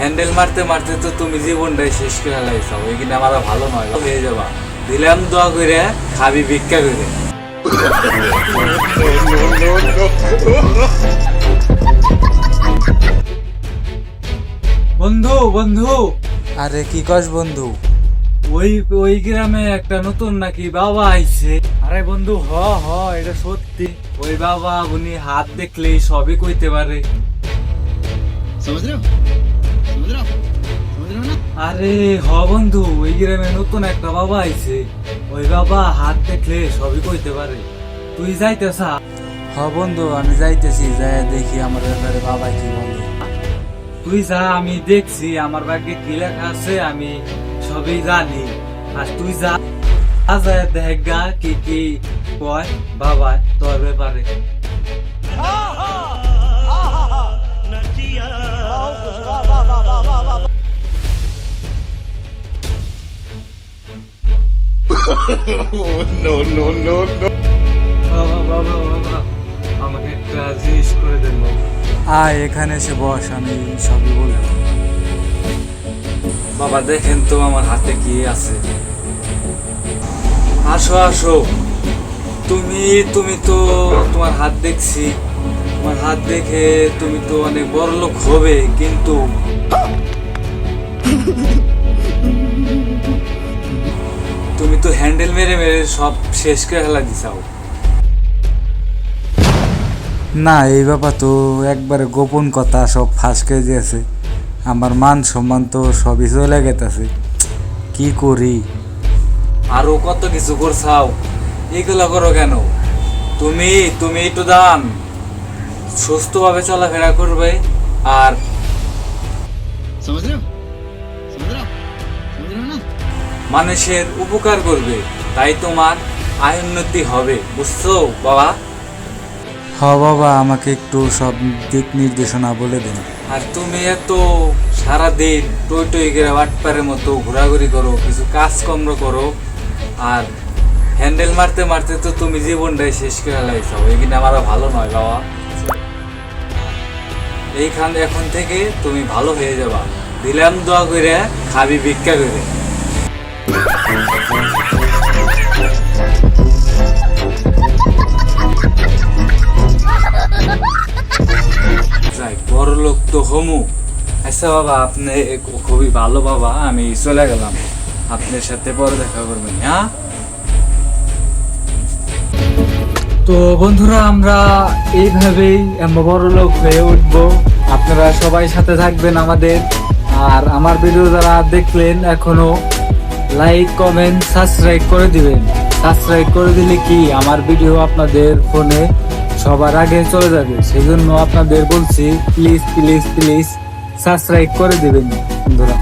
Handle মারতে মারতে তো তুমি জীবনটাই শেষ করে লাইছাও এখানে আমার ভালো নয় হয়ে যাবা। দিলাম দোয়া করে খাবি ভিক্ষা করে। বন্ধু বন্ধু। আরে কি কস বন্ধু? ওই ওই গ্রামে একটা নতুন নাকি বাবা আইছে। আরে বন্ধু হ হ এটা সত্যি। ওই বাবা উনি হাত দেখলেই সবই কইতে পারে। আরে হ বন্ধু ওই গ্রামে নতুন একটা বাবা আইছে। ওই বাবা হাত দেখলে সবই কইতে পারে। তুই যাইতেছা? হ বন্ধু আমি যাইতেছি যাই দেখি আমার ব্যাপারে বাবা কি বলে। তুই যা আমি দেখছি আমার ভাগ্যে কি লেখা আছে আমি সবই জানি। আর তুই যা যা দেখ গা কি কি কয় বাবা তোর ব্যাপারে। বাবা বাবা আমাকে একটা জিনিস করে দেন আয়, এখানে এসে বস, আমি সবই বলব বাবা, দেখেন তো আমার হাতে কি আছে। আসো আসো। তুমি তুমি তো তোমার হাত দেখছি। তোমার হাত দেখে তুমি তো অনেক বড় লোক হবে, কিন্তু তুমি তো হ্যান্ডেল মেরে মেরে সব শেষ করে ফেলা দিছাও। না এই ব্যাপার তো একবারে গোপন কথা সব ফাঁস করে দিয়েছে আমার মান সম্মান তো সবই চলে গেতেছে। কি করি? আরও কত কিছু করছাও? এগুলো করো কেন? তুমি তুমি একটু দান সুস্থভাবে চলাফেরা করবে আর মানুষের উপকার করবে তাই তোমার আয় উন্নতি হবে বুঝছ বাবা? হ বাবা আমাকে একটু সব দিক নির্দেশনা বলে দিন। আর তুমি এত সারাদিন টই টই করে বাটপারের মতো ঘোরাঘুরি করো কিছু কাজকর্ম করো আর হ্যান্ডেল মারতে মারতে তো তুমি জীবনটাই শেষ করে লাইছাও এখানে আমার ভালো নয় বাবা। এইখান এখন থেকে তুমি ভালো হয়ে যাবা। দিলাম দোয়া করে খাবি ভিক্ষা করে। তো হমু। আচ্ছা বাবা, আপনি খুবই ভালো বাবা, আমি চলে গেলাম। আপনার সাথে পরে দেখা করবেন হ্যাঁ? তো বন্ধুরা, আমরা এইভাবেই হয়ে উঠবো। আপনারা সবাই সাথে থাকবেন আমাদের। আর আমার ভিডিও যারা দেখলেন এখনও লাইক কমেন্ট সাবস্ক্রাইব করে দিবেন। সাবস্ক্রাইব করে দিলে কি আমার ভিডিও আপনাদের ফোনে সবার আগে চলে যাবে? সেই জন্য আপনাদের বলছি প্লিজ প্লিজ প্লিজ সাবস্ক্রাইব করে দেবেন বন্ধুরা।